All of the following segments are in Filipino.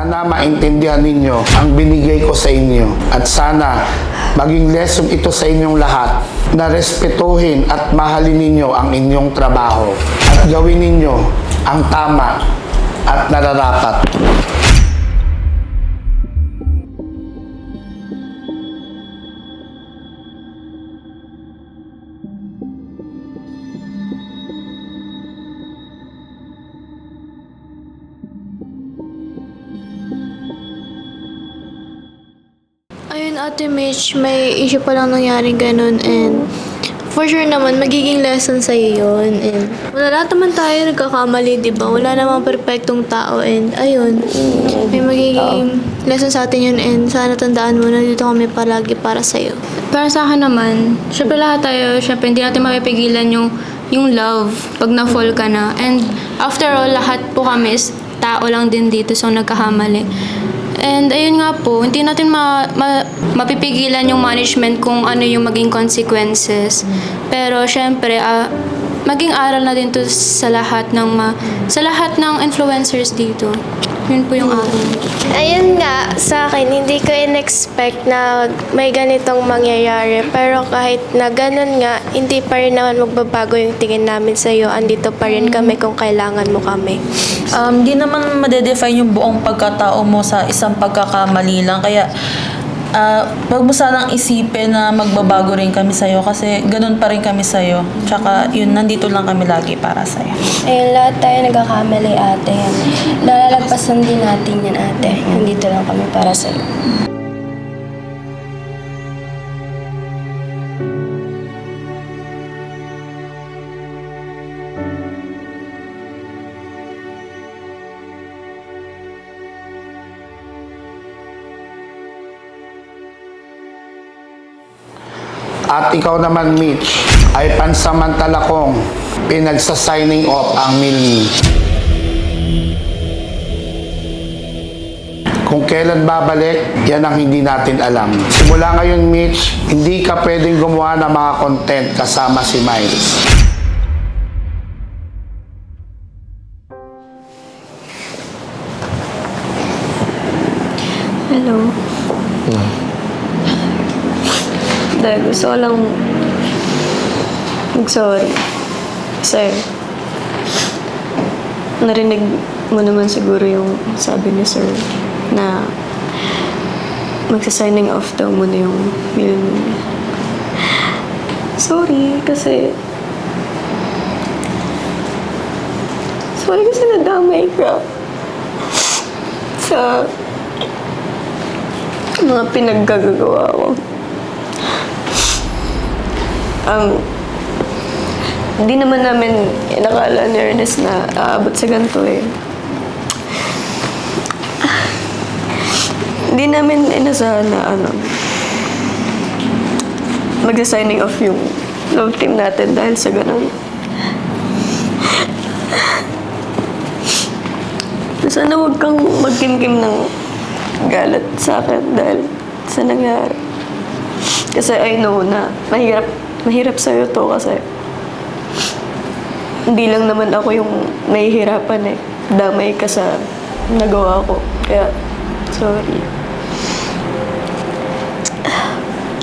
Sana maintindihan ninyo ang binigay ko sa inyo at sana maging lesson ito sa inyong lahat na respetuhin at mahalin ninyo ang inyong trabaho at gawin ninyo ang tama at nararapat. Ayun, Ate Mitch, may issue pa lang nangyari ganun and for sure naman, magiging lesson sa'yo yun. And wala lahat naman tayo nagkakamali, di ba? Wala namang perfectong tao and ayun, may magiging lesson sa atin yun and sana tandaan mo na dito kami palagi para sa'yo. Para sa akin naman, syempre lahat tayo, syempre hindi natin mapipigilan yung, yung love pag na-fall ka na. And after all, lahat po kami is tao lang din dito, so nagkahamali. And ayun nga po, hindi natin ma, ma- mapipigilan yung management kung ano yung maging consequences. Pero syempre, ah, maging aral na din to sa lahat ng ma, sa lahat ng influencers dito. Yun po yung aral. Ayun sa akin, hindi ko in-expect na may ganitong mangyayari. Pero kahit na ganun nga, hindi pa rin naman magbabago yung tingin namin sa'yo. Andito pa rin kami kung kailangan mo kami. Um, di naman madedefine yung buong pagkatao mo sa isang pagkakamali lang. Kaya, uh, wag mo sanang isipin na magbabago rin kami sa'yo kasi ganun pa rin kami sa'yo. Tsaka, yun, nandito lang kami lagi para sa'yo. Ayun, lahat tayo nagkakamali ate. Nalalagpasan din natin yan ate. Nandito lang kami para sa'yo. At ikaw naman, Mitch, ay pansamantala kong pinagsa-signing off ang Milmi. Kung kailan babalik, yan ang hindi natin alam. Simula ngayon, Mitch, hindi ka pwedeng gumawa ng mga content kasama si Miles. Dahil gusto ko lang mag-sorry. Kasi narinig mo naman siguro yung sabi ni sir na magsa-signing off daw muna yung film. Sorry, kasi Sorry kasi nadamay ka sa mga pinaggagawa ko. Ang hindi naman namin inakala ni Ernest na aabot sa ganito eh. Hindi namin inasahan na ano, magsa-signing off yung love team natin dahil sa ganun. Sana huwag kang magkimkim ng galit sa akin dahil sa nangyari. Kasi I know na mahirap, mahirap sa'yo to kasi hindi lang naman ako yung nahihirapan eh. Damay ka sa nagawa ko. Kaya, sorry.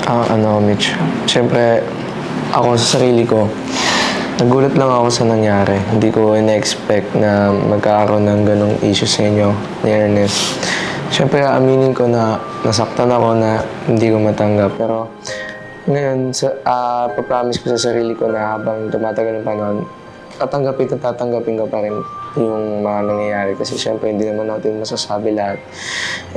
Ah, ano, Mitch. Siyempre, ako sa sarili ko, nagulat lang ako sa nangyari. Hindi ko in-expect na magkakaroon ng ganong issue sa inyo ni Ernest. Siyempre, aminin ko na nasaktan ako na hindi ko matanggap. Pero ngayon, sa, ah, papromise ko sa sarili ko na habang tumatagal ng panahon, tatanggapin at tatanggapin ko pa rin yung mga nangyayari kasi syempre hindi naman natin masasabi lahat.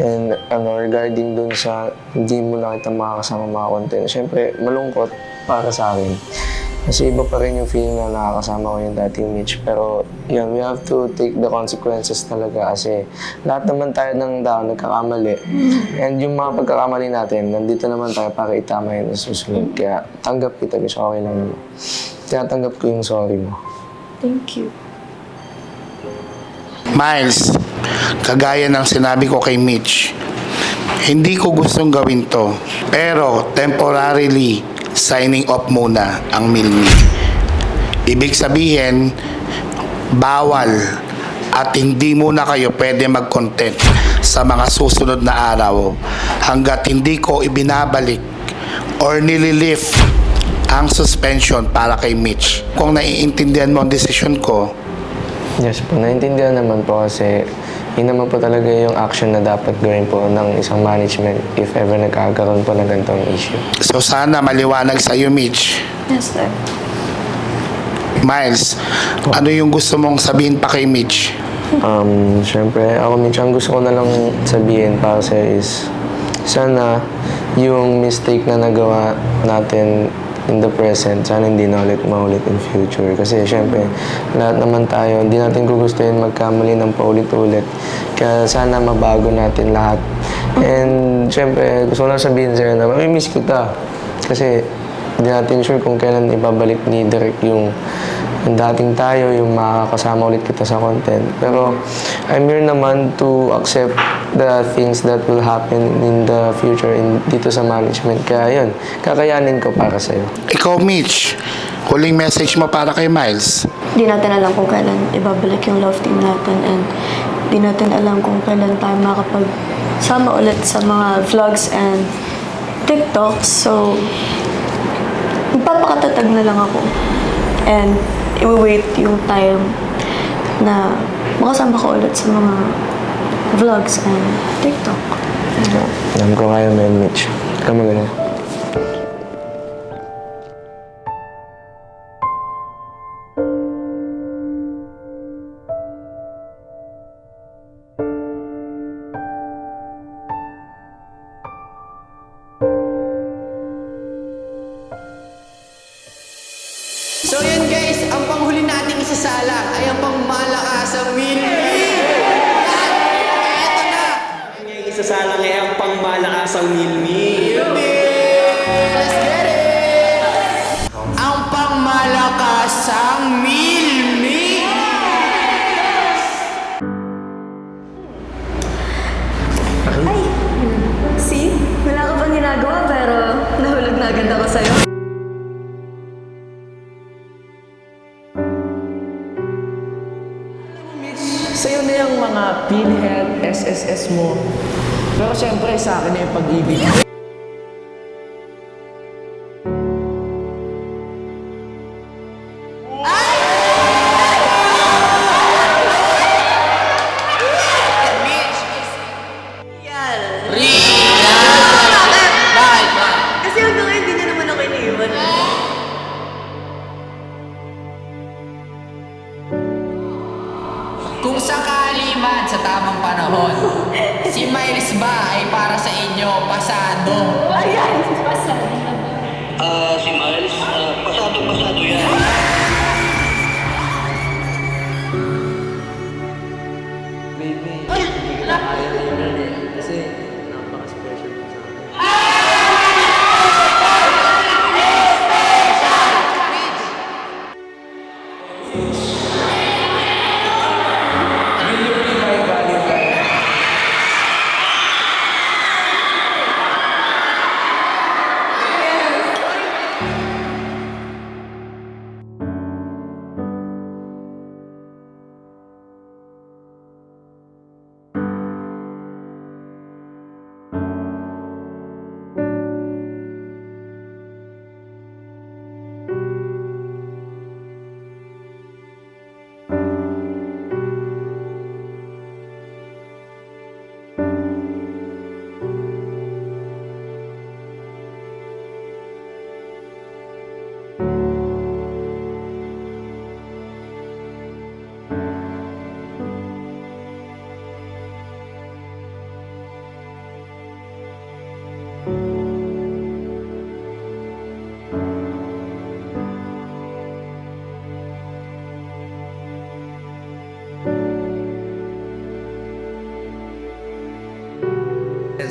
And ano, regarding dun sa hindi mo na kita makakasama mga content, syempre malungkot para sa akin. Kasi iba pa rin yung feeling na nakakasama ko yung dating Mitch. Pero yun, we have to take the consequences talaga kasi lahat naman tayo ng tao nagkakamali. And yung mga pagkakamali natin, nandito naman tayo para itama yun sa susunod. Kaya tanggap kita kasi okay lang naman. Tinatanggap ko yung sorry mo. Thank you. Miles, kagaya ng sinabi ko kay Mitch, hindi ko gustong gawin to. Pero temporarily, signing off muna ang Milmi. Ibig sabihin, bawal at hindi muna kayo pwede mag-content sa mga susunod na araw hanggat hindi ko ibinabalik or nililift ang suspension para kay Mitch. Kung naiintindihan mo ang desisyon ko, Yes po, naintindihan naman po kasi yun naman po talaga yung action na dapat gawin po ng isang management if ever nagkakaroon po ng ganitong issue. so sana maliwanag sa iyo Mitch. Yes, sir. Miles, ano yung gusto mong sabihin pa kay Mitch? Um, syempre, ako minsan gusto ko na lang sabihin para sa is sana yung mistake na nagawa natin in the present, sana hindi na ulit maulit in future. Kasi syempre, lahat naman tayo, hindi natin gugustuhin magkamali ng paulit-ulit. Kaya sana mabago natin lahat. And syempre, gusto ko lang sabihin sa'yo na mamimiss kita. Kasi hindi natin sure kung kailan ibabalik ni Derek yung yung dating tayo, yung makakasama ulit kita sa content. Pero I'm here naman to accept the things that will happen in the future in, dito sa management. Kaya yun, kakayanin ko para sa'yo. Ikaw Mitch, huling message mo para kay Miles. Di natin alam kung kailan ibabalik yung love team natin and di natin alam kung kailan tayo makapagsama ulit sa mga vlogs and TikToks. So, magpapakatatag na lang ako. And, i-wait yung time na makasama ko ulit sa mga vlogs and TikTok. Alam ko kaya, man, Mitch. Magaling. Pangmalakasang milmi. Let's get it! Ang pangmalakasang milmi. See? Wala ka pang ginagawa pero nahulog na agad ako sa'yo. Sa'yo na yung mga PhilHealth, SSS mo. Pero siyempre sa akin na yung pag-ibig. Kung sakali man sa tamang panahon, si Miles ba ay para sa inyo pasado? Ah, si Miles, ah,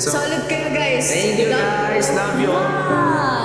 Solid kayo guys. Thank you guys. Love you.